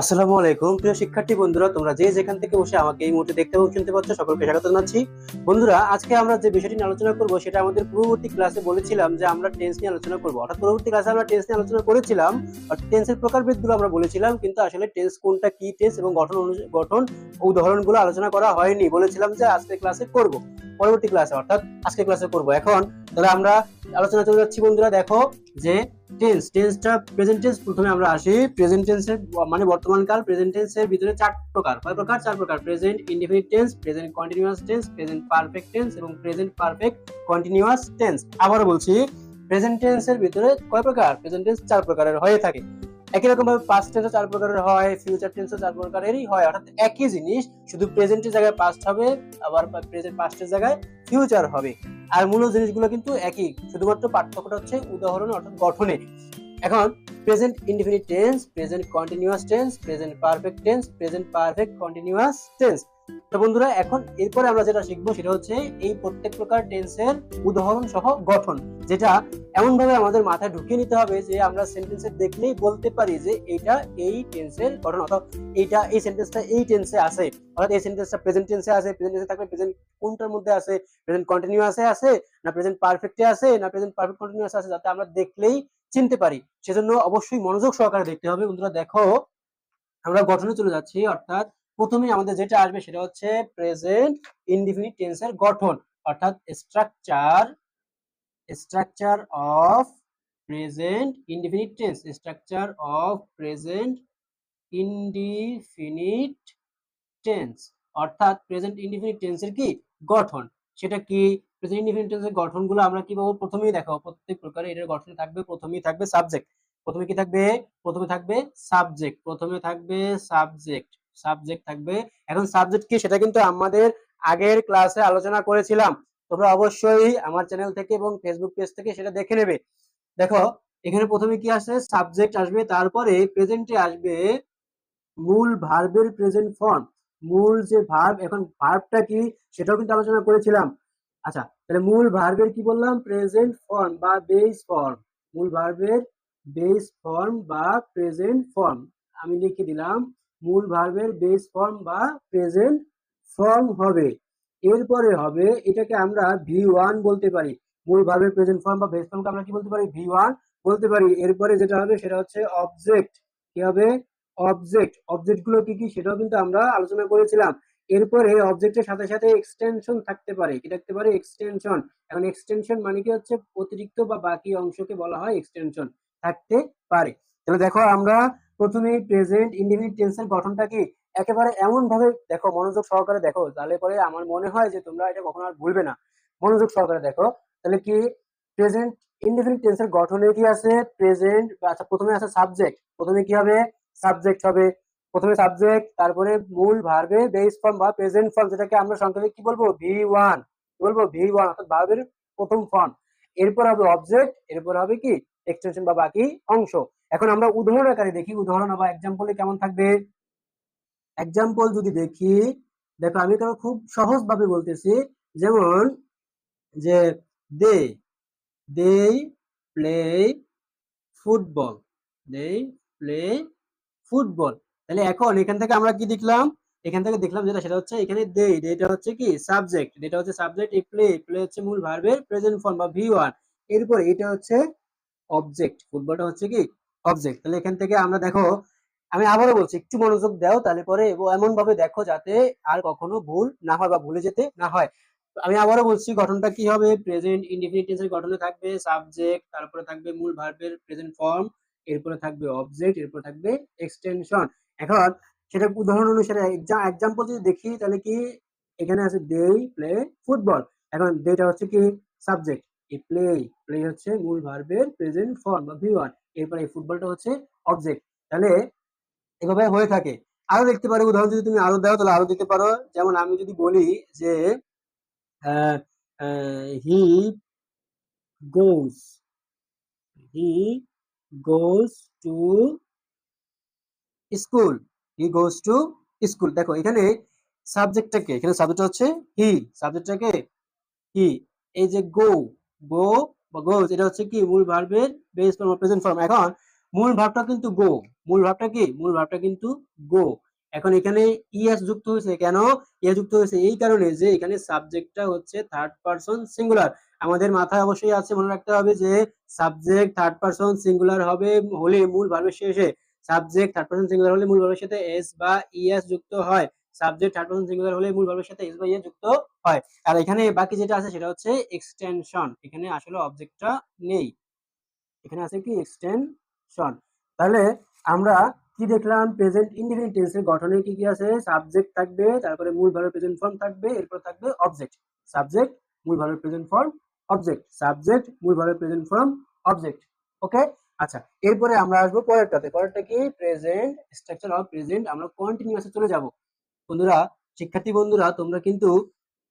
আসসালামু আলাইকুম। প্রিয় শিক্ষার্থী বন্ধুরা, তোমরা যে যেখান থেকে বসে আমাকে এই মুহূর্তে দেখতে এবং শুনতে পাচ্ছ, সকলকে স্বাগত জানাচ্ছি। বন্ধুরা, আজকে আমরা যে বিষয়টি নিয়ে আলোচনা করব, সেটা আমাদের পূর্ববর্তী ক্লাসে বলেছিলাম যে আমরা টেন্স নিয়ে আলোচনা করব। অর্থাৎ পূর্ববর্তী ক্লাসে আমরা টেন্স নিয়ে আলোচনা করেছিলাম, আর টেন্সের প্রকারভেদগুলো আমরা বলেছিলাম, কিন্তু আসলে টেন্স কোনটা কি টেন্স এবং গঠন গঠন উদাহরণগুলো আলোচনা করা হয়নি, বলেছিলাম যে আজকে ক্লাসে করব। পরবর্তী ক্লাসে, অর্থাৎ আজকে ক্লাসে করব। এখন তাহলে আমরা আলোচনা চলে যাচ্ছি বন্ধুরা, দেখো যে টেন্স টেন্সটা প্রেজেন্ট টেন্স প্রথমে আমরা আসি। প্রেজেন্ট টেন্সের মানে বর্তমানকাল প্রেজেন্ট টেন্সের ভিতরে চার প্রকার। কয় প্রকার? চার প্রকার। Present indefinite tense present continuous tense present perfect tense এবং প্রেজেন্ট পারফেক্ট কন্টিনিউয়াস টেন্স আবার বলছি প্রেজেন্ট টেন্সের ভিতরে কয় প্রকার? প্রেজেন্ট টেন্স চার প্রকারের হয়ে থাকে। একই রকম ভাবে পাস্ট টেন্সও চার প্রকারের হয় ফিউচার টেন্সও চার প্রকারেরই হয়। অর্থাৎ একই জিনিস, শুধু প্রেজেন্টের জায়গায় পাস্ট হবে, আবার প্রেজেন্ট পাস্টের জায়গায় ফিউচার হবে। আর মূল জিনিসগুলো কিন্তু একই, শুধুমাত্র পার্থক্যটা হচ্ছে উদাহরণ অর্থাৎ গঠনে। এখন present indefinite tense present continuous tense present perfect tense present perfect continuous tense তো বন্ধুরা, এখন এরপরে আমরা যেটা শিখব সেটা হচ্ছে এই প্রত্যেক প্রকার টেন্সের উদাহরণ সহ গঠন, যেটা এমন ভাবে আমাদের মাথায় ঢুকিয়ে নিতে হবে যে আমরা সেন্টেন্সে দেখলেই বলতে পারি যে এটা এই টেন্সের গঠন অথবা এইটা, এই সেন্টেন্সটা এই টেন্সে আছে, অর্থাৎ এই সেন্টেন্সটা প্রেজেন্ট টেন্সে আছে প্রেজেন্ট টেন্সে থাকলে প্রেজেন্ট কোনটার মধ্যে আছে প্রেজেন্ট কন্টিনিউয়াসে আছে, না প্রেজেন্ট পারফেক্টে আছে, না প্রেজেন্ট পারফেক্ট কন্টিনিউয়াস আছে, যাতে আমরা দেখলেই চিনতে পারি। সেজন্য অবশ্যই মনোযোগ সহকারে দেখতে হবে। বন্ধুরা, দেখো, আমরা গঠনে চলে যাচ্ছি, অর্থাৎ প্রথমে আমাদের যেটা আসবে সেটা হচ্ছে প্রেজেন্ট ইনডিফিনিট টেন্সের গঠন, অর্থাৎ structure structure of present indefinite tense structure of present indefinite tense অর্থাৎ প্রেজেন্ট ইনডিফিনিট টেন্সের কি? গঠন। সেটা কি? প্রেজেন্ট ইনডিফিনিট টেন্সের গঠনগুলো আমরা কি পাবো? প্রথমেই দেখাবো। প্রত্যেক প্রকারে এটার গঠন থাকবে, প্রথমেই থাকবে সাবজেক্ট প্রথমে কি থাকবে? প্রথমে থাকবে সাবজেক্ট প্রথমে থাকবে সাবজেক্ট সাবজেক্ট থাকবে। এখন সাবজেক্ট কি সেটা কিন্তু আমাদের আগের ক্লাসে আলোচনা করেছিলাম। তোমরা অবশ্যই আমার চ্যানেল থেকে এবং ফেসবুক পেজ থেকে সেটা দেখে নেবে। দেখো, এখানে প্রথমে কি আসে? সাবজেক্ট আসবে, তারপরে প্রেজেন্টে আসবে মূল ভার্বের প্রেজেন্ট ফর্ম মূল যে ভার্ব এখন ভার্বটা কি সেটাও কিন্তু আলোচনা করেছিলাম। আচ্ছা তাহলে মূল ভার্বের কি বললাম? প্রেজেন্ট ফর্ম বা বেস ফর্ম মূল ভার্বের বেস ফর্ম বা প্রেজেন্ট ফর্ম আমি লিখে দিলাম মূল ভার্বের বেস ফর্ম বা প্রেজেন্ট ফর্ম হবে। এরপরে হবে, এটাকে আমরা ভি ওয়ান বলতে পারি। মূল ভার্বের প্রেজেন্ট ফর্ম বা বেস ফর্মকে আমরা কি বলতে পারি? ভি ওয়ান বলতে পারি। এরপরে যেটা হবে, সেটা হচ্ছে অবজেক্ট কি হবে? অবজেক্ট অবজেক্টগুলো কি কি, সেটাও কিন্তু আমরা আলোচনা করেছিলাম। এরপরে অবজেক্টের সাথে সাথে এক্সটেনশন থাকতে পারে। কি থাকতে পারে? এক্সটেনশন এখন এক্সটেনশন মানে কি হচ্ছে? অতিরিক্ত বা বাকি অংশকে বলা হয় এক্সটেনশন থাকতে পারে। তাহলে দেখো, আমরা প্রথমে প্রেজেন্ট ইন্ডিফিনিট টেন্সের গঠনটা কি? একেবারে এমন ভাবে দেখো, মনোযোগ সহকারে দেখো, তাহলে পরে আমার মনে হয় যে তোমরা এটা কখনো আর ভুলবে না। মনোযোগ সহকারে দেখো, তাহলে কি? প্রেজেন্ট ইন্ডিফিনিট টেন্সের গঠনে কি আছে? প্রেজেন্ট আচ্ছা প্রথমে আছে সাবজেক্ট প্রথমে কি হবে? সাবজেক্ট হবে। প্রথমে সাবজেক্ট তারপরে মূল ভার্বে বেস ফর্ম বা প্রেজেন্ট ফর্ম যেটাকে আমরা সংক্ষেপে কি বলব? ভি ওয়ান কি বলব? ভি ওয়ান অর্থাৎ ভার্বের প্রথম ফর্ম এরপর হবে অবজেক্ট এরপর হবে কি? এক্সটেনশন বা বাকি অংশ। এখন আমরা উদাহরণ আকারে দেখি, উদাহরণ বা এক্সাম্পলে কেমন থাকবে? এক্সাম্পল যদি দেখি, দেখো আমি তো খুব সহজ ভাবে বলতেছি, যেমন যে they they play football they play football. তাহলে এখন এখান থেকে আমরা কি দেখলাম? এখান থেকে দেখলাম যেটা, সেটা হচ্ছে এখানে দে এটা হচ্ছে কি? সাবজেক্ট এটা হচ্ছে সাবজেক্ট এই প্লে প্লে হচ্ছে মূল ভার্বের প্রেজেন্ট ফর্ম বা ভি ওয়ান এরপর এটা হচ্ছে অবজেক্ট ফুটবলটা হচ্ছে কি? অবজেক্ট তাহলে এখান থেকে আমরা দেখো, আমি আবারও বলছি, একটু মনোযোগ দাও, তাহলে পরে এমন ভাবে দেখো যাতে আর কখনো ভুল না হয় বা ভুলে যেতে না হয়। আমি আবারও বলছি, গঠনটা কি হবে? প্রেজেন্ট ইনডিফিনিট টেন্সের গঠনে থাকবে সাবজেক্ট তারপরে থাকবে মূল ভার্বের প্রেজেন্ট ফর্ম এরপরে থাকবে অবজেক্ট এরপরে থাকবে এক্সটেনশন এখন সেটা উদাহরণ অনুসারে এক্সাম্পল যদি দেখি, তাহলে কি এখানে আছে দে প্লে ফুটবল এখন দেটা হচ্ছে কি? সাবজেক্ট এই প্লে প্লে হচ্ছে মূল ভার্বের প্রেজেন্ট ফর্ম বা ভি ওয়ান এরপরে এই ফুটবলটা হচ্ছে অবজেক্ট তাহলে এভাবে হয়ে থাকে। আরও দেখতে পারো, উদাহরণ যদি তুমি আরও দাও, তাহলে আরও দিতে পারো। যেমন আমি যদি বলি যে he goes he goes to school he goes to school দেখো, এখানে সাবজেক্টটাকে এখানে সাবজেক্ট হচ্ছে হি সাবজেক্টটাকে হি এই যে গো গো গোজ এটা হচ্ছে কি? মূল ভার্বের বেস ফর্ম প্রেজেন্ট ফর্ম এখন মূল ভাবটা কিন্তু গো মূল ভাবটা কি? মূল ভাবটা কিন্তু গো এখন এখানে ইএস যুক্ত হয়েছে কেন? ইএস যুক্ত হয়েছে এই কারণে যে এখানে সাবজেক্টটা হচ্ছে থার্ড পারসন সিঙ্গুলার আমাদের মাথায় অবশ্যই আছে, মনে রাখতে হবে যে সাবজেক্ট থার্ড পারসন সিঙ্গুলার হবে হলে মূল ভার্বের শেষে। সাবজেক্ট থার্ড পারসন সিঙ্গুলার হলে মূল ভার্বের সাথে এস বা ইএস যুক্ত হয়। সাবজেক্ট থার্ড পারসন সিঙ্গুলার হলে মূল ভার্বের সাথে এস বা ইএস যুক্ত হয়। আর এখানে বাকি যেটা আছে সেটা হচ্ছে এক্সটেনশন এখানে আসলে অবজেক্টটা নেই। এখানে আছে কি? এক্সটেনশন তাহলে আমরা কি দেখলাম? প্রেজেন্ট ইনডিফিনিট টেন্সের গঠনে কি কি আছে? সাবজেক্ট থাকবে, তারপরে মূল ভার্বের প্রেজেন্ট ফর্ম থাকবে, এরপর থাকবে অবজেক্ট সাবজেক্ট মূল ভার্বের প্রেজেন্ট ফর্ম অবজেক্ট সাবজেক্ট মূল ভার্বের প্রেজেন্ট ফর্ম অবজেক্ট ওকে আচ্ছা এরপরে আমরা আসব পরেরটাতে। পরেরটা কি? প্রেজেন্ট স্ট্রাকচার অফ প্রেজেন্ট আমরা কন্টিনিউয়াসে চলে যাব। বন্ধুরা, শিক্ষার্থী বন্ধুরা, তোমরা কিন্তু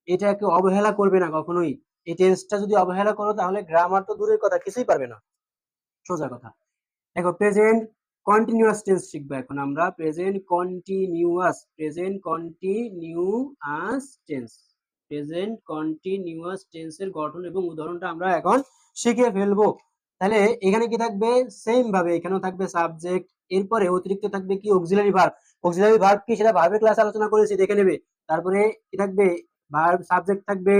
এটাকে অবহেলা করবে না কখনোই। এই টেন্সটা যদি অবহেলা করো, তাহলে গ্রামার তো দূরের কথা, কিছুই পারবে না। সোজা কথা। দেখো প্রেজেন্ট কন্টিনিউয়াস টেন্স শিখব এখন আমরা। Present continuous present continuous tense present continuous টেন্সের গঠন এবং উদাহরণটা আমরা এখন শিখে ফেলব। তাহলে এখানে কি থাকবে? সেম ভাবে এখানেও থাকবে সাবজেক্ট এরপরে অতিরিক্ত থাকবে কি? অক্সিলারি ভার্ব অক্সিলারি ভার্ব কি সেটা ভার্বের ক্লাস আলোচনা করেছি, দেখে নেবে। তারপরে কি থাকবে? ভার্ব সাবজেক্ট থাকবে,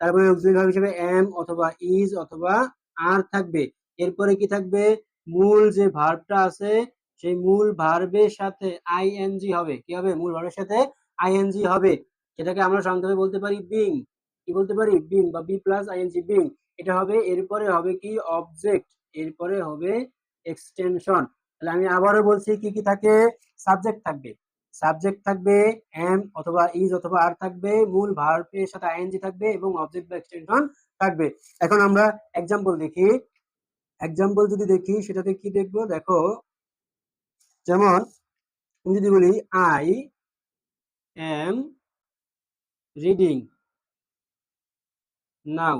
তারপরে অক্সিলারি ভার্ব হিসেবে এম অথবা ইজ অথবা আর থাকবে। এরপরে কি থাকবে? মূল যে ভার্বটা আছে, সেই মূল ভার্বের সাথে আইএনজি হবে। কি হবে? মূল ভার্বের সাথে আইএনজি হবে। সেটাকে আমরা সংক্ষেপে বলতে পারি বিং কি বলতে পারি? বিং বা বি প্লাস আইএনজি বিং এটা হবে, এরপরে হবে কি? অবজেক্ট এরপরে হবে এক্সটেনশন তাহলে আমি আবারও বলছি কি কি থাকে? সাবজেক্ট থাকবে। সাবজেক্ট থাকবে এম অথবা ইজ অথবা আর থাকবে, মূল ভার্বের সাথে আইএনজি থাকবে এবং অবজেক্ট বা এক্সটেনশন থাকবে। এখন আমরা এক্সাম্পল দেখি। এক্সাম্পল যদি দেখি, সেটাতে কি দেখব? দেখো, যেমন আমি যদি বলি আই এম রিডিং নাও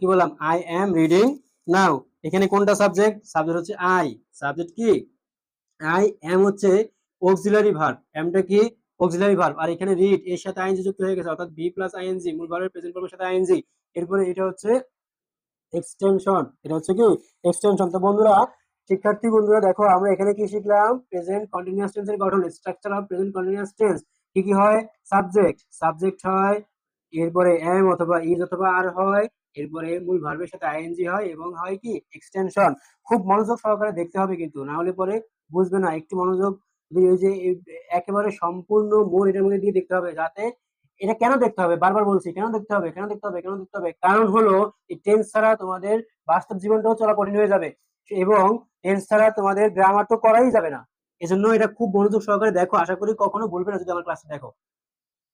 কি বললাম? আই এম রিডিং নাও এখানে কোনটা সাবজেক্ট সাবজেক্ট হচ্ছে আই সাবজেক্ট কি? আই এম হচ্ছে অক্সিলারি ভার্ব এমটা কি? অক্সিলারি ভার্ব আর এখানে রিড এর সাথে আইএনজি যুক্ত হয়ে গেছে, অর্থাৎ বি প্লাস আইএনজি মূল ভার্বের প্রেজেন্ট ফর্মের সাথে আইএনজি এরপরে এটা হচ্ছে এক্সটেনশন এটা হচ্ছে কি? এক্সটেনশন তো বন্ধুরা, শিক্ষার্থী বন্ধুরা, দেখো, আমরা এখানে কি শিখলাম? প্রেজেন্ট কন্টিনিউয়াস টেন্সের গঠন structure of present continuous tense কি কি হয়? সাবজেক্ট সাবজেক্ট হয়, এরপরে এম অথবা ইজ অথবা আর হয় এরপরে মূল ভার্বের সাথে আইএনজি হয় এবং হয় কি? এক্সটেনশন খুব মনোযোগ সহকারে দেখতে হবে কিন্তু, না হলে পরে বুঝবে না। একটু মনোযোগ যে একেবারে সম্পূর্ণ মন এটার মধ্যে দিয়ে দেখতে হবে যাতে এটা কেন দেখতে হবে? বারবার বলছি, কেন দেখতে হবে? কেন দেখতে হবে? কেন দেখতে হবে? কারণ হলো, এই টেন্স ছাড়া তোমাদের বাস্তব জীবনটাও চলা কঠিন হয়ে যাবে। এবং টেন্স ছাড়া তোমাদের গ্রামার তো করাই যাবে না। এজন্য এটা খুব মনোযোগ সহকারে দেখো। আশা করি কখনো বলবে না যদি আমার ক্লাসে দেখো।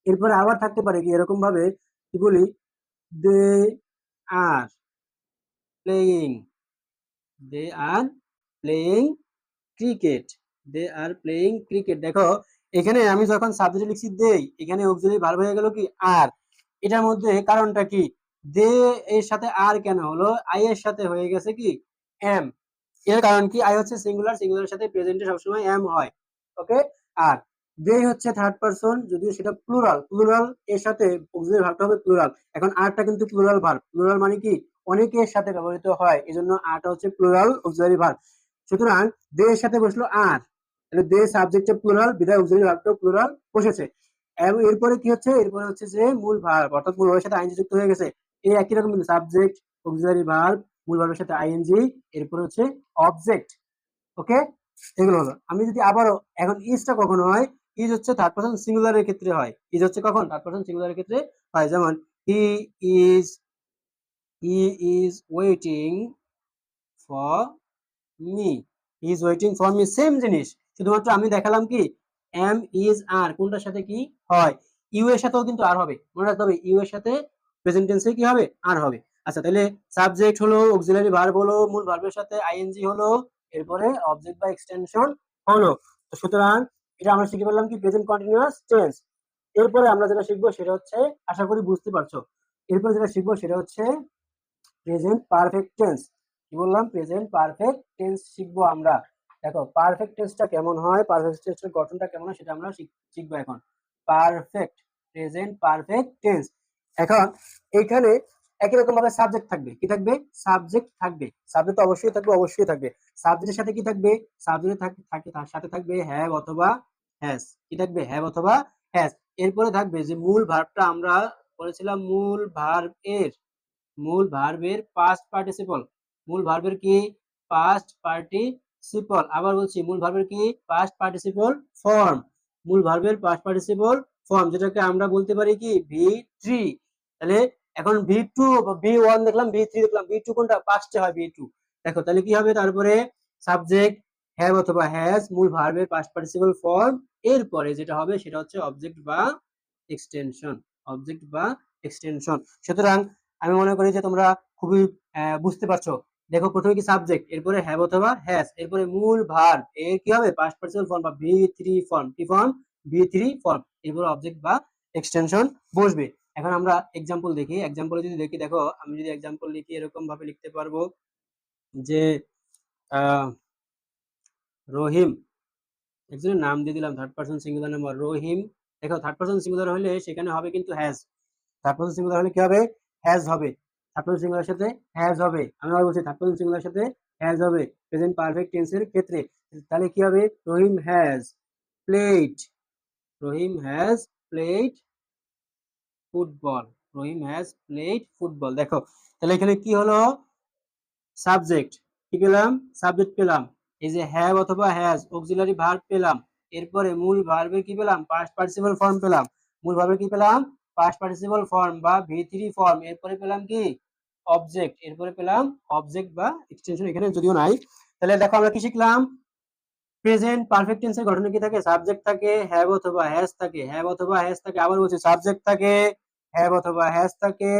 এরপরে আবার থাকতে পারে কি? এরকম ভাবে কি বলি? Are playing they are playing cricket they are playing cricket দেখো, এখানে আমি যখন সাবজেক্ট লিখছি দেই এখানে অক্সিলারি ভার্ব হয়ে গেল কি? আর। এটার মধ্যে কারণটা কি? দে এর সাথে আর কেন হলো? আই এর সাথে হয়ে গেছে কি? এম এর কারণ কি? আই হচ্ছে সিঙ্গুলার সিঙ্গুলার সাথে প্রেজেন্টে সবসময় এম হয়। ওকে আর দে হচ্ছে থার্ড পারসন যদিও সেটা প্লুরাল প্লুরাল এর সাথে অক্সিলারি ভার্বটা হবে প্লুরাল এখন আরটা কিন্তু প্লুরাল ভার্ব প্লুরাল মানে কি? অনেকের সাথে ব্যবহৃত হয়, এজন্য আরটা হচ্ছে প্লুরাল অক্সিলারি ভার্ব সুতরাং দে এর সাথে বসল আর তাহলে দে সাবজেক্টে প্লুরাল বিদায় অক্সিলারি ভার্বটাও প্লুরাল বসেছে। এবং এরপরে কি হচ্ছে? এরপরে হচ্ছে যে মূল ভার্ব অর্থাৎ মূল ভার্বের সাথে আইনজি যুক্ত হয়ে গেছে। এই একই রকম সাবজেক্ট অক্সিলারি ভার্ব মূল ভার্বের সাথে আইএনজি এরপরে হচ্ছে অবজেক্ট ওকে এগুলো হলো। আমি যদি আবারও, এখন ইজটা কখন হয়? ইজ হচ্ছে থার্ড পারসন সিঙ্গুলারের ক্ষেত্রে হয়। ইজ হচ্ছে কখন? থার্ড পারসন সিঙ্গুলারের ক্ষেত্রে হয়। যেমন he is he is waiting for me he is waiting for me same জিনিস। শুধুমাত্র আমি দেখালাম কি? এম ইজ আর কোনটার সাথে কি হয়? ইউ এর সাথেও কিন্তু আর হবে। মনে রাখতে হবে ইউ এর সাথে প্রেজেন্ট টেন্সে কি হবে? আর হবে। আচ্ছা তাহলে সাবজেক্ট হলো অক্সিলারি ভার্ব হলো, মূল ভার্বের সাথে আইএনজি হলো, এরপরে অবজেক্ট বা এক্সটেনশন হলো। তো সুতরাং এটা আমরা শিখে ফেললাম কি প্রেজেন্ট কন্টিনিউয়াস টেন্স এরপরে আমরা যেটা শিখব সেটা হচ্ছে, আশা করি বুঝতে পারছ। এরপরে যেটা শিখব সেটা হচ্ছে প্রেজেন্ট পারফেক্ট টেন্স কি বললাম? প্রেজেন্ট পারফেক্ট টেন্স শিখব আমরা। দেখো পারফেক্ট টেন্সটা কেমন হয়? পারফেক্ট টেন্সের গঠনটা কেমন হয় সেটা আমরা শিখব এখন। পারফেক্ট প্রেজেন্ট পারফেক্ট টেন্স এখন, এখানে একই রকম ভাবে সাবজেক্ট থাকবে। কি থাকবে? সাবজেক্ট থাকবে। সাবজেক্ট অবশ্যই থাকবে অবশ্যই থাকবে। সাবজেক্টের সাথে কি থাকবে? সাবজেক্টের থাকে থাকে তার সাথে থাকবে হ্যাভ অথবা হ্যাজ কি থাকবে? হ্যাভ অথবা হ্যাজ এরপরে থাকবে যে মূল ভার্বটা আমরা বলেছিলাম মূল ভার্ব এর। মূল ভার্বের পাস্ট পার্টিসিপল মূল ভার্বের কি? পাস্ট পার্টিসিপল আবার বলছি, মূল ভার্বের কি? পাস্ট পার্টিসিপল ফর্ম মূল ভার্বের পাস্ট পার্টিসিপল ফর্ম যেটাকে আমরা বলতে পারি কি? ভি থ্রি তাহলে এখন ভি টু ভি ওয়ান দেখলাম ভি থ্রি দেখলাম ভি টু কোনটা? পাস্টে হয় ভি টু দেখো, তাহলে কি হবে? তারপরে সাবজেক্ট হ্যাভ অথবা হ্যাজ মূল ভার্বের পাস্ট পার্টিসিপল ফর্ম এরপরে যেটা হবে সেটা হচ্ছে অবজেক্ট বা এক্সটেনশন অবজেক্ট বা এক্সটেনশন সুতরাং আমি মনে করি যে তোমরা খুবই বুঝতে পারছ। দেখো, প্রথমে কি সাবজেক্ট এরপরে হ্যাভ অথবা হ্যাজ এরপরে মূল ভার্ব এর কি হবে? পাস্ট পার্টিসিপল ফর্ম বা বি থ্রি ফর্ম কি ফর্ম ভি থ্রি ফর্ম এরপরে অবজেক্ট বা এক্সটেনশন বসবে। এখন আমরা এক্সাম্পল দেখি। এক্সাম্পলে যদি দেখি, দেখো, আমি যদি এক্সাম্পল লিখি, এরকম ভাবে লিখতে পারব যে রহিম, একজনের নাম দিয়ে দিলাম third person singular number Rahim. দেখো থার্ড পার্সন সিঙ্গুলার হলে সেখানে হবে কিন্তু হ্যাজ থার্ড পার্সন সিঙ্গুলার হলে কি হবে? হ্যাজ হবে। থার্ড পার্সন সিঙ্গুলার সাথে হ্যাজ হবে। আমি আবার বলছি থার্ড পার্সন সিঙ্গুলার সাথে হ্যাজ হবে। প্রেজেন্ট পারফেক্ট টেন্সের ক্ষেত্রে। তাহলে কি হবে? Rahim has played Rahim has played football. Rahim has played football দেখো, তাহলে এখানে কি হলো? সাবজেক্ট কি পেলাম? সাবজেক্ট পেলাম। এই যে হ্যাভ অথবা হ্যাজ অক্সিলারি ভার্ব পেলাম। এরপরে মূল ভার্বের কি পেলাম? পাস্ট পার্টিসিপল ফর্ম পেলাম। মূল ভার্বের কি পেলাম? পাস্ট পার্টিসিপল ফর্ম বা ভি থ্রি ফর্ম এরপরে পেলাম কি? অবজেক্ট এরপরে পেলাম অবজেক্ট বা এক্সটেনশন এখানে যদিও নাই। তাহলে দেখো আমরা কি শিখলাম? প্রেজেন্ট পারফেক্ট টেন্সের গঠনে কি থাকে? সাবজেক্ট থাকে হ্যাভ অথবা হ্যাজ থাকে হ্যাভ অথবা হ্যাজ থাকে, আবার বলছি সাবজেক্ট থাকে হ্যাভ অথবা হ্যাজ থাকে,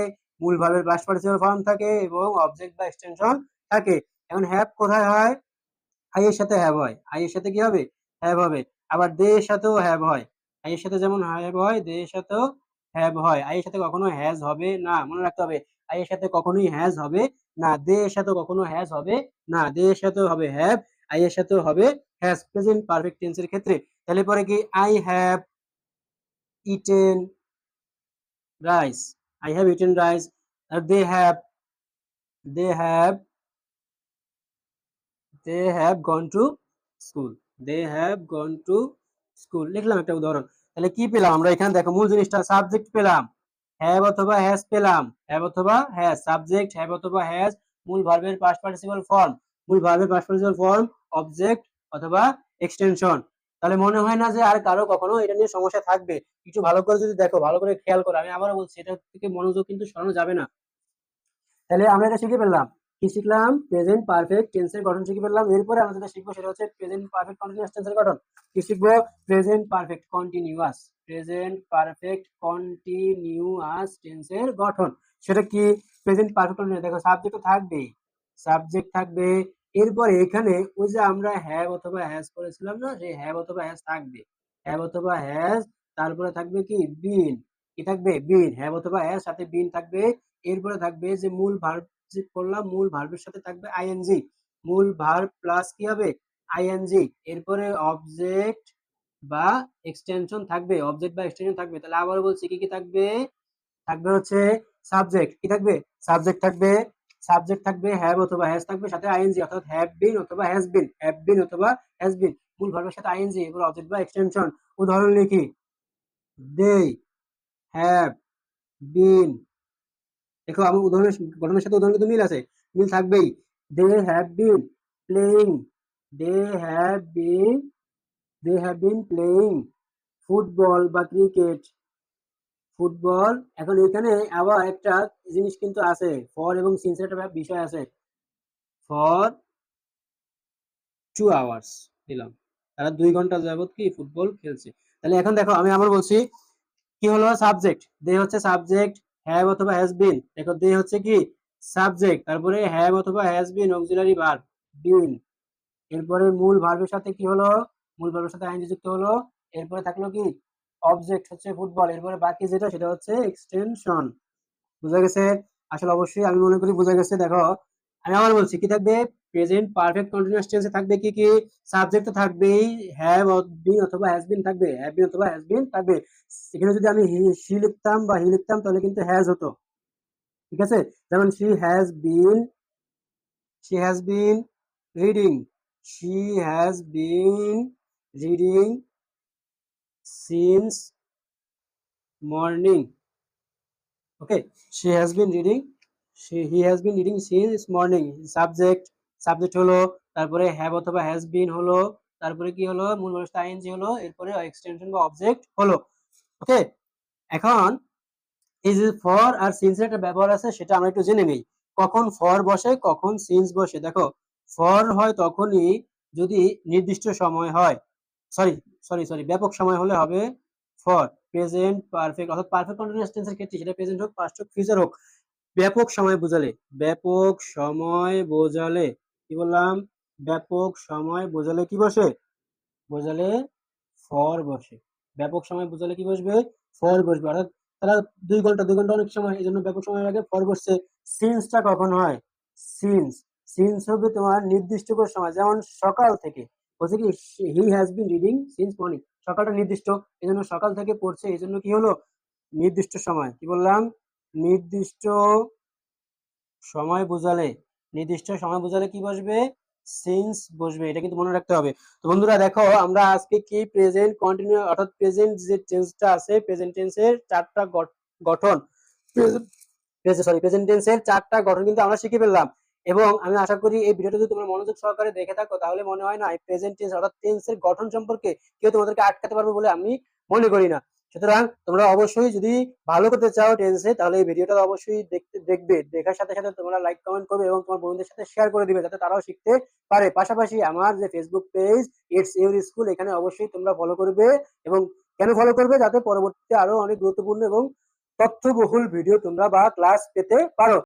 মূল ভার্বের পাস্ট পার্টিসিপল ফর্ম থাকে এবং অবজেক্ট বা এক্সটেনশন থাকে। এখন হ্যাভ কোথায় হয়? আই এর সাথে হ্যাভ হয়। আই এর সাথে কি হবে? হ্যাভ হবে। আবার দে এর সাথেও হ্যাভ হয়। আই এর সাথে যেমন হ্যাভ হয় দে এর সাথেও হ্যাভ হয়। আই এর সাথে কখনো হ্যাজ হবে না, মনে রাখতে হবে। আই এর সাথে কখনোই হ্যাজ হবে না দে এর সাথে কখনো হ্যাজ হবে না দে এর সাথেও হবে হ্যাভ আই এর সাথেও হবে হ্যাজ প্রেজেন্ট পারফেক্ট টেন্সের ক্ষেত্রে, তাহলে পরে কি? I have eaten rice I have eaten rice R they have they have they have gone to school they have gone to school লিখলাম একটা উদাহরণ। তাহলে কি পেলাম? আমরা এখানে দেখো মূল জিনিসটা সাবজেক্ট পেলাম। হ্যাভ অথবা হ্যাজ পেলাম। হ্যাভ অথবা হ্যাজ সাবজেক্ট হ্যাভ অথবা হ্যাজ মূল ভার্বের পাস্ট পার্টিসিপল ফর্ম মূল ভার্বের পাস্ট পার্টিসিপল ফর্ম অবজেক্ট অথবা এক্সটেনশন তাহলে মনে হয় না যে আর কারও কখনো এটা নিয়ে সমস্যা থাকবে। কিছু ভালো করে যদি দেখো, ভালো করে খেয়াল করো। আমি আবারও বলছি এটা থেকে মনোযোগ কিন্তু সরানো যাবে না। তাহলে আমরা এটা শিখে ফেললাম। কি শিখলাম? প্রেজেন্ট পারফেক্ট টেন্সের গঠন শিখে ফেললাম। এরপরে আমরা যেটা শিখব সেটা হচ্ছে প্রেজেন্ট পারফেক্ট কন্টিনিউয়াস টেন্সের গঠন। কি শিখব? Present perfect continuous present perfect continuous টেন্সের গঠন। সেটা কি? প্রেজেন্ট পারফেক্ট কন্টিনিউয়াস দেখো সাবজেক্ট তো থাকবেই। সাবজেক্ট থাকবে এরপরে এখানে ওই যে আমরা হ্যাভ অথবা হ্যাজ করেছিলাম না সেই হ্যাভ অথবা হ্যাজ থাকবে। হ্যাভ অথবা হ্যাজ তারপরে থাকবে কি? বিন কি থাকবে? বিন হ্যাভ অথবা হ্যাজ সাথে বিন থাকবে। এরপরে থাকবে যে মূল ভার্ব যে করলাম, মূল ভার্বের সাথে থাকবে আইএনজি মূল ভার্ব প্লাস কি হবে? আইএনজি এরপরে অবজেক্ট বা এক্সটেনশন থাকবে। অবজেক্ট বা এক্সটেনশন থাকবে। তাহলে আবার বলছি, কি কি থাকবে? থাকবে হচ্ছে সাবজেক্ট কি থাকবে? সাবজেক্ট থাকবে সাবজেক্ট থাকবে হ্যাভ অথবা হ্যাজ থাকবে, সাথে আইএনজি অর্থাৎ হ্যাভ বিন অথবা হ্যাজ বিন হ্যাভ বিন অথবা হ্যাজ বিন মূল ভার্বের সাথে আইএনজি এরপর অবজেক্ট বা এক্সটেনশন উদাহরণ লিখি। দে হ্যাভ বিন দেখো আমার উদাহরণের গঠনের সাথে উদাহরণ কিন্তু মিল আছে, মিল থাকবেই। They have been playing they have been they have been playing football বা ক্রিকেট ফুটবল, এখন এখানে আবার একটা জিনিস কিন্তু আছে। ফর এবং সিন্সের একটা বিষয় আছে। ফর টু আওয়ার্স দিলাম। তারা দুই ঘণ্টা যাবত কি ফুটবল খেলছে। তাহলে এখন দেখো, আমি আবার বলছি, কি হলো সাবজেক্ট দে হচ্ছে সাবজেক্ট হ্যাভ অথবা হ্যাজ বিন দেখো দে হচ্ছে কি? সাবজেক্ট তারপরে হ্যাভ অথবা has been auxiliary verb been এরপরে মূল ভার্বের সাথে কি হলো? মূল ভার্বের সাথে আইনজি যুক্ত হলো। এরপরে থাকল কি? অবজেক্ট হচ্ছে ফুটবল এরপরে বাকি যেটা, সেটা হচ্ছে এক্সটেনশন বুঝা গেছে? আসলে অবশ্যই আমি মনে করি বোঝা গেছে। দেখো, আমি আবার বলছি, কি থাকবে? প্রেজেন্ট পারফেক্ট কন্টিনিউয়াস টেন্সে থাকবে কি কি? সাবজেক্ট থাকবেই হ্যাভ বিন অথবা হ্যাজ বিন থাকবে হ্যাভ বিন অথবা হ্যাজ বিন থাকবে। এখানে যদি আমি হি লিখতাম বা হি লিখতাম, তাহলে কিন্তু হ্যাজ হতো। ঠিক আছে? যেমন she has been she has been reading she has been reading since morning. Okay, she has been reading, she, he has been reading since morning. Subject subject হলো, তারপরে হ্যাভ অথবা হ্যাজ বিন হলো, তারপরে কি হলো, মূল মানুষটা আইএনজি হলো, এরপরে এক্সটেনশন বা অবজেক্ট হলো। ওকে এখন এই যে ফর আর সিন্স একটা ব্যবহার আছে, সেটা আমরা একটু জেনে নেই। কখন ফর বসে, কখন সিন্স বসে। দেখো ফর হয় তখনই যদি নির্দিষ্ট সময় হয়। সরি সরি সরি ব্যাপক সময় হলে হবে ফর প্রেজেন্ট পারফেক্ট অর্থাৎ পারফেক্ট কন্টিনিউয়াস টেন্সের ক্ষেত্রে সেটা প্রেজেন্ট হোক পাস্ট হোক ফিউচার হোক, ব্যাপক সময় বোঝালে, ব্যাপক সময় বোঝালে, কি বললাম? ব্যাপক সময় বোঝালে কি বসে? বোঝালে ফর বসে। ব্যাপক সময় বোঝালে কি বসবে? ফর বসবে। অর্থাৎ তারা দুই ঘণ্টা দুই ঘণ্টা অনেক সময় এই জন্য ব্যাপক সময় লাগে ফর বসছে সিন্সটা কখন হয়? সিন্স সিন্স হবে তোমার নির্দিষ্ট সময়, যেমন সকাল থেকে। বলছে কি he has been reading since morning সকালটা নির্দিষ্ট এই জন্য সকাল থেকে পড়ছে এই জন্য কি হলো? নির্দিষ্ট সময়। কি বললাম? নির্দিষ্ট সময় বোঝালে, নির্দিষ্ট সময় বোঝালে কি বসবে? সিন্স বসবে, এটা কিন্তু মনে রাখতে হবে। তো বন্ধুরা দেখো, আমরা আজকে কি প্রেজেন্ট কন্টিনিউ অর্থাৎ প্রেজেন্ট যে টেন্সটা আছে প্রেজেন্ট টেন্সের চারটা গঠ- গঠন। সরি প্রেজেন্ট টেন্সের চারটা গঠন কিন্তু আমরা শিখে ফেললাম। এবং আমি আশা করি এই ভিডিওটা যদি তোমরা মনোযোগ সহকারে দেখে থাকো, তাহলে মনে হয় না প্রেজেন্ট টেন্স অর্থাৎ টেন্সের গঠন সম্পর্কে কেউ তোমাদেরকে আটকাতে পারবে বলে আমি মনে করি না। সুতরাং তোমরা অবশ্যই যদি ভালো করতে চাও টেন্সে তাহলে এই ভিডিওটা অবশ্যই দেখতে, দেখবে। দেখার সাথে সাথে তোমরা লাইক কমেন্ট করবে এবং তোমার বন্ধুদের সাথে শেয়ার করে দিবে, যাতে তারাও শিখতে পারে। পাশাপাশি আমার যে Facebook page it's your school এখানে অবশ্যই তোমরা ফলো করবে এবং কেন ফলো করবে? যাতে পরবর্তীতে আরও অনেক গুরুত্বপূর্ণ এবং তথ্যবহুল ভিডিও তোমরা বা ক্লাস পেতে পারো।